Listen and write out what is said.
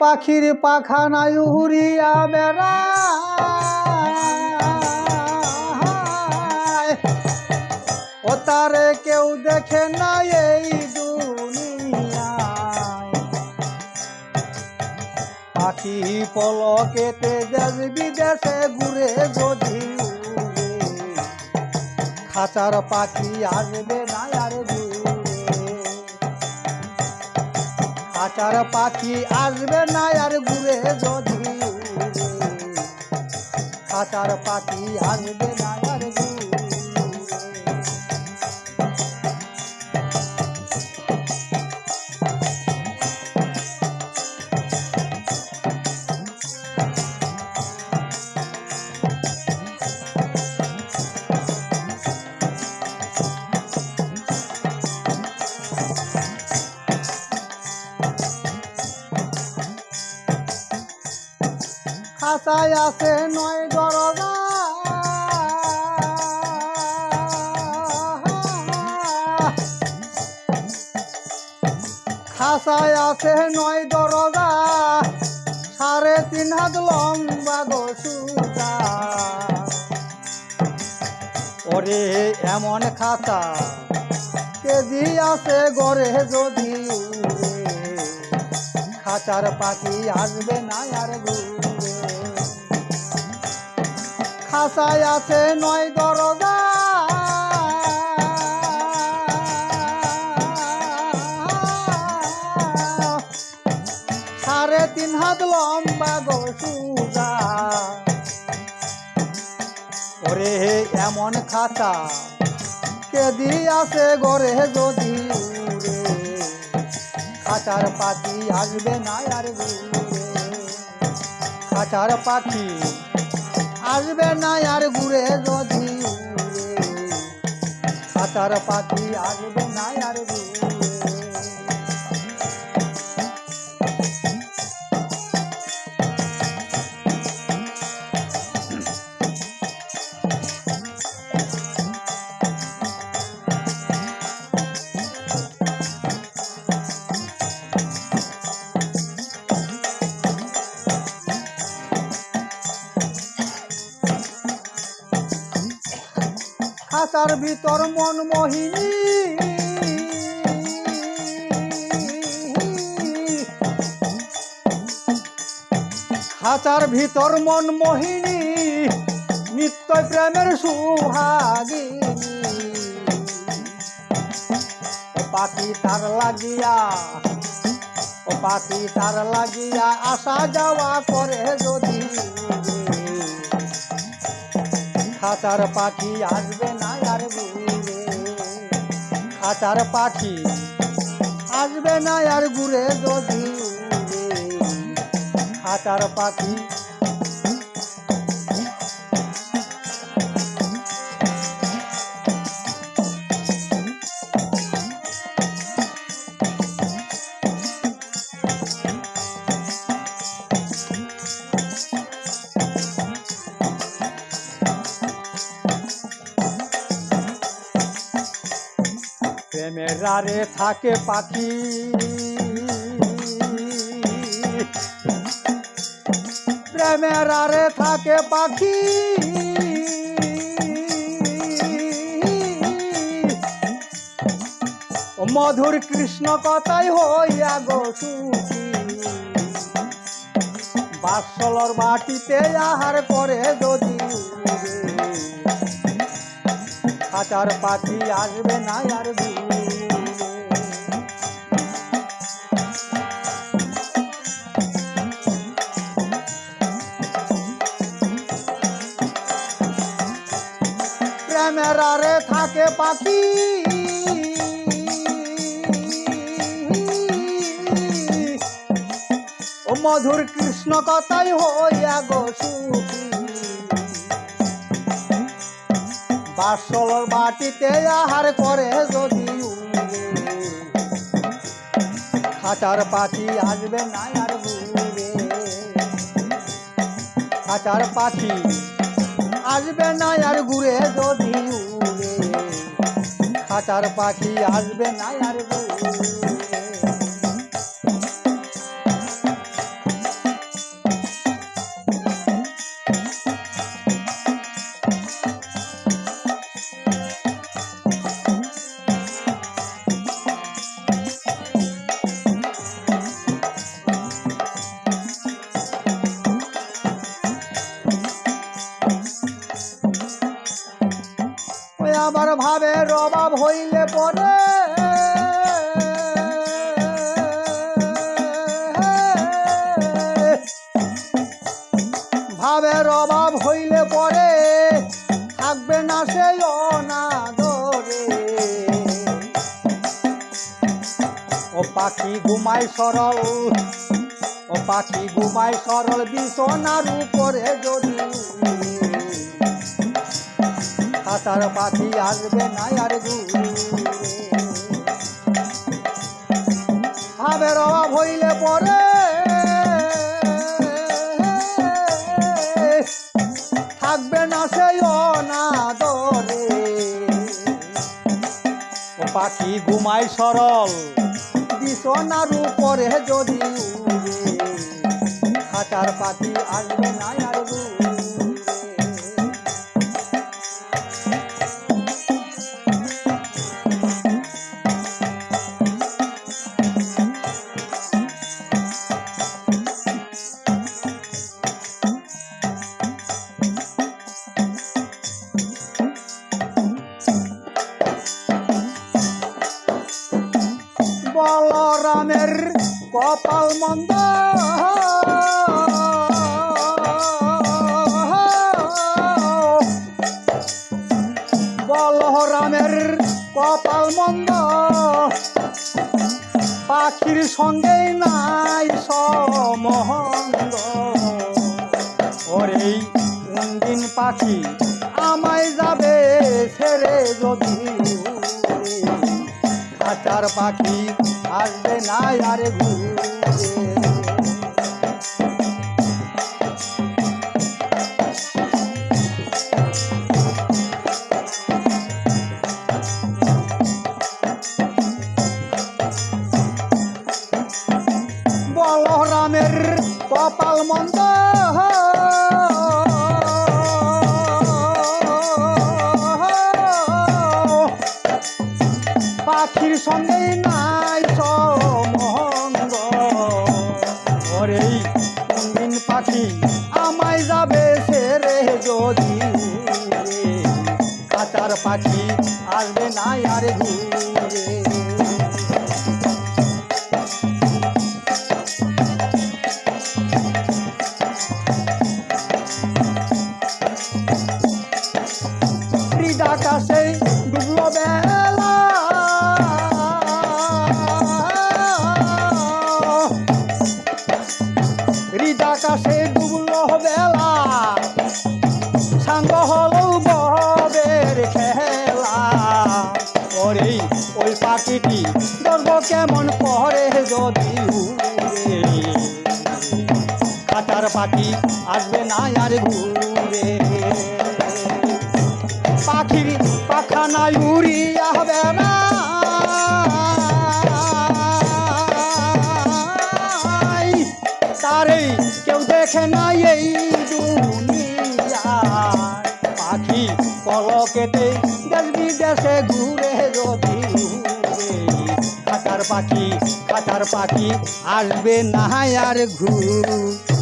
পাখির পাখানায় উড়িয়া বেড়া ও তারে কেউ দেখে না এই পাখি পলকেতে দেশ বিদেশে ঘুরে উড়ে। খাঁচার পাখি আসবে না খাঁচার পাখি আসবে না আর ঘুরে যদি। খাঁচার পাখি আসবে না আর ঘুরে খাতায় আছে নয় দরজা খাসায় আছে নয় দরজা, সাড়ে তিন হাত লম্বা দশুটা ওরে এমন খাতা কেজি আছে গড়ে যদি খাঁচার পাখি আসবে না আর ঘুরে। খাঁচায় আছে নয় দরজা সাড়ে তিন হাত লম্বা গসুজা ওরে এমন খাতা কেদি আছে গড়ে যদি খাঁচার পাখি আসবে না আর ঘুরে পাখি আসবে না আর ঘুরে যদি পাতার পাখি আসবে না আর ঘুরে। খাঁচার ভিতর মন মোহিনী খাঁচার ভিতর মন মোহিনী নিত্য প্রেমের সুহাগিনী পাখি তার লাগিয়া, ও পাখি তার লাগিয়া আসা যাওয়া করে যদি। খাঁচার পাখি আসবে না খাঁচার পাখি। আসবে না আর ঘুরে যদি আচার পাখি রারে থাকে পাখি। প্রেমের রারে থাকে পাখি। মধুর কৃষ্ণ কথাই হইয়া গো বাসলর বাটিতে আহার করে যদি। খাঁচার পাখি আসবে না আর প্রেমের থাকে পাখি। ও মধুর কৃষ্ণ কথাই হইয়া গো সুখী। বাসলর বাটিতে আহার করে যদি খাঁচার পাখি আসবে না আর ঘুরে খাঁচার পাখি আসবে না আর ঘুরে যদি উড়ে। খাতার পাখি আসবে না আর ঘুরে। হইলে পরে ভাবের অভাব হইলে পরে থাকবে না সে অনাদরে। ও পাখি ঘুমাই সরল, ও পাখি ঘুমাই সরল, বিছনার উপরে যদি খাতার পাখি আসবে না আর ঘুরে ভাবের অভাব হইলে পরে থাকবে না সেই অনাদরে। ও পাখি ঘুমাই সরল, বিছনার উপরে যদি খাতার পাখি আসবে না আর বলরামের কপাল মন্দ। বলরামের কপাল মন্দ। পাখির সঙ্গে নাই সমহঙ্গ ওরে কোনদিন পাখি আমায় পাখি আসবে না আর ঘুরে সঙ্গে আকাশে ডুবলো বেলা, সাঙ্গ হলো ববের খেলা। ওরে, ওই পাখিটি গর্ব কেমন করে যদি কাটার পাখি আসবে না আর ঘুরে। পাখির পলকেতে দেশ বিদেশে ঘুরে যদি খাতার পাখি খাতার পাখি আসবে না আর ঘুরে।